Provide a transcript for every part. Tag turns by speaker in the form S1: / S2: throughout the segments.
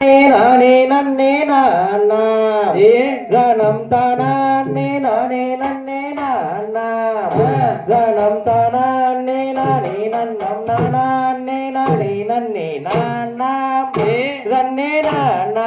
S1: நானே நன்னே நானா ஏ? கணம் தானே நானே நன்னே நானா கணம் தானே நானே நன்னம் நானே நானே நன்னே நானா ஏ? நன்னே நானா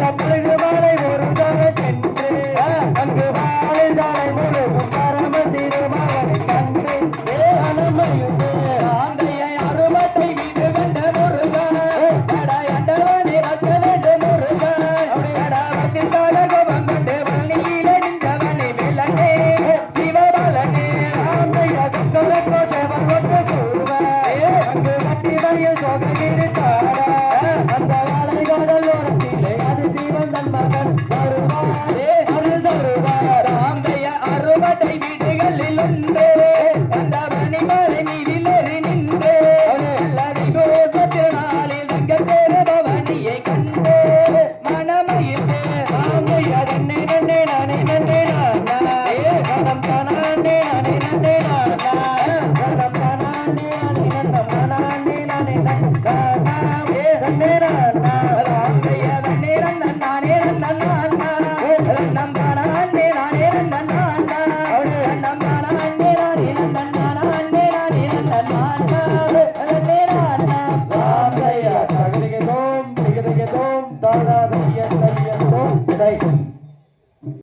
S1: Tá Thank
S2: you.